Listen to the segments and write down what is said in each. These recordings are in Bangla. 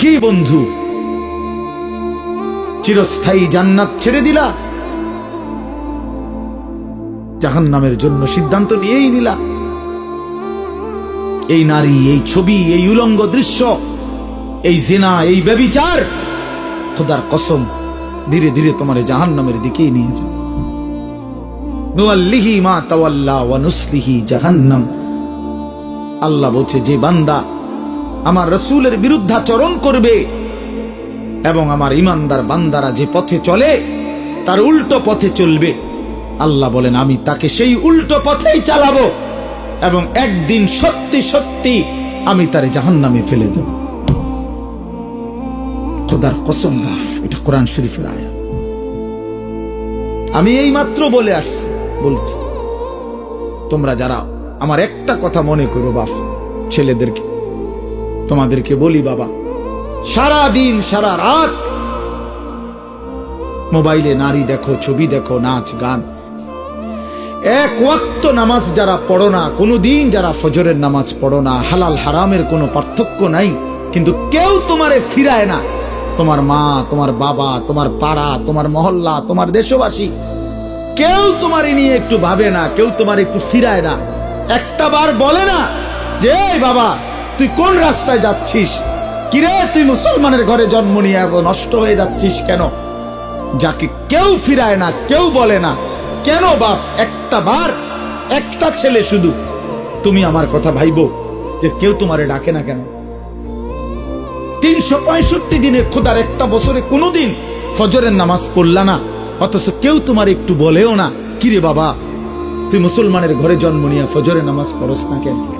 কি বন্ধু? চিরস্থায়ী জান্নাত ছেড়ে দিলা। জাহান নামের জন্য সিদ্ধান্ত নিয়েই নিলা। এই নারী, এই ছবি, এই উলঙ্গ দৃশ্য, এই জেনা, এই ব্যবিচার, খোদার কসম, ধীরে ধীরে তোমার জাহান নামের দিকেই নিয়ে যাবে নুয়াল্লিহি মা তাওয়াল্লা ওয়া নুসলিহি জাহান্নাম। আল্লাহ বলছে, যে বান্দা আমার রসুলের বিরুদ্ধাচরণ করবে এবং আমার ইমানদার বান্দারা যে পথে চলে, তার উল্টো পথে চলবে। আল্লাহ বলেন, আমি তাকে সেই উল্টো পথেই চালাবো এবং একদিন সত্যি সত্যি আমি তারে জাহান্নামে ফেলে দেব। খোদার কসম এটা কোরআন শরীফের আয়া আমি এই মাত্র বলে আসছি, বলছি, তোমরা যারা আমার একটা কথা মনে করো বাপ ছেলেদেরকে তোমাদেরকে বলি, বাবা সারা দিন সারা রাত মোবাইলে নারী দেখো, ছবি দেখো, নাচ, গান। এক ওয়াক্ত নামাজ যারা পড়ো না কোনো দিন যারা ফজরের নামাজ পড়ো না, হালাল হারামের কোনো পার্থক্য নাই, কিন্তু কেউ তোমারে ফিরায় না। তোমার মা, তোমার বাবা, তোমার পাড়া, তোমার মহল্লা, তোমার দেশবাসী, কেউ তোমার নিয়ে একটু ভাবে না, কেউ তোমার একটু ফিরায় না। একটা বার বলে না যে বাবা তুই কোন রাস্তায় যাচ্ছিস? কিরে, তুই মুসলমানের ঘরে জন্ম নিয়ে নষ্ট হয়ে যাচ্ছিস কেন? যাকে কেউ ফিরায় না, কেউ বলে না। কেন বাপ? একটা বার, একটা ছেলে শুধু। তুমি আমার কথা ভাইবো যে কেউ তোমারে ডাকে না কেন? তিনশো পঁয়ষট্টি দিনে খোদার একটা বছরে কোনোদিন ফজরের নামাজ পড়লা না। অথচ কেউ তোমার একটু বলেও না। কিরে বাবা, তুই মুসলমানের ঘরে জন্ম নিয়ে ফজরের নামাজ পড়স না কেন?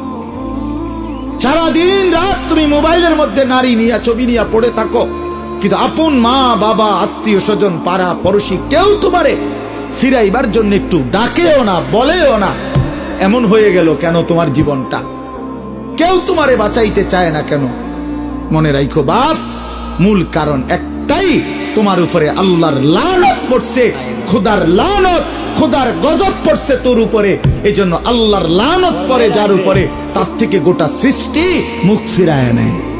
সারাদিন রাত তুমি মোবাইলের মধ্যে নারী নিয়ে ছবি নিয়ে পড়ে থাকো। কিন্তু আপন মা, বাবা, আত্মীয় স্বজন, পাড়া, পড়োশি কেউ তোমারে ফিরাইবার জন্য একটু ডাকেও না, বলেও না। এমন হয়ে গেল কেন তোমার জীবনটা? কেউ তোমারে বাঁচাইতে চায় না কেন? মনে রাখো বাপ, মূল কারণ একটাই, তোমার উপরে আল্লাহর লানত পড়ছে। খোদার লানত, খোদার গজব পড়ছে তোর উপরে। এই জন্য আল্লাহর লানত পরে যার উপরে তার থেকে গোটা সৃষ্টি মুখ ফিরায় নেয়।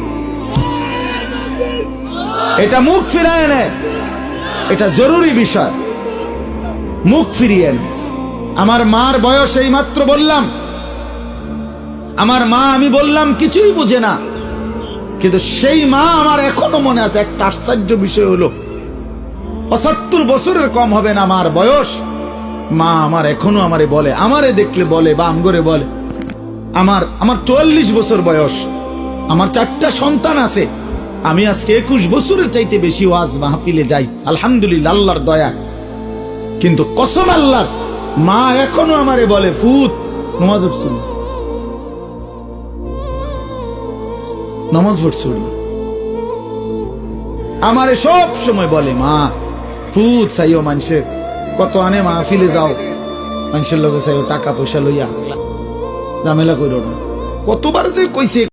এটা মুখ ফিরায় নেয়। এটা জরুরি বিষয়। মুখ ফিরিয়ে নেয় আমার মার বয়স এই মাত্র বললাম। আমার মা, আমি বললাম, কিছুই বুঝে না। কিন্তু সেই মা আমার এখনও মনে আছে, একটা আশ্চর্য বিষয় হলো পঁচাত্তর বছরের কম হবে না আমার বয়স। মা আমার এখনও আমারে বলে, আমারে দেখলে বলে বা আমগরে বলে। আমার আমার চুয়াল্লিশ বছর বয়স। আমার চারটা সন্তান আছে। আমি আজকে একুশ বছরের চাইতে বেশি ওয়াজ মাহফিলে যাই। আলহামদুলিল্লাহ, আল্লাহর দয়া। কিন্তু কসম আল্লাহ, মা এখনও আমারে বলে, ফুত, নমাজ পড়ছিল নামাজ পড়ছিল আমারে সব সময় বলে, মা ফুত চাইও মানুষের কত আনে মাহফিলে যাও। মানুষের লগে চাইও টাকা পয়সা লইয়া। ঝামেলা কইরো না। কতবার যে কইছে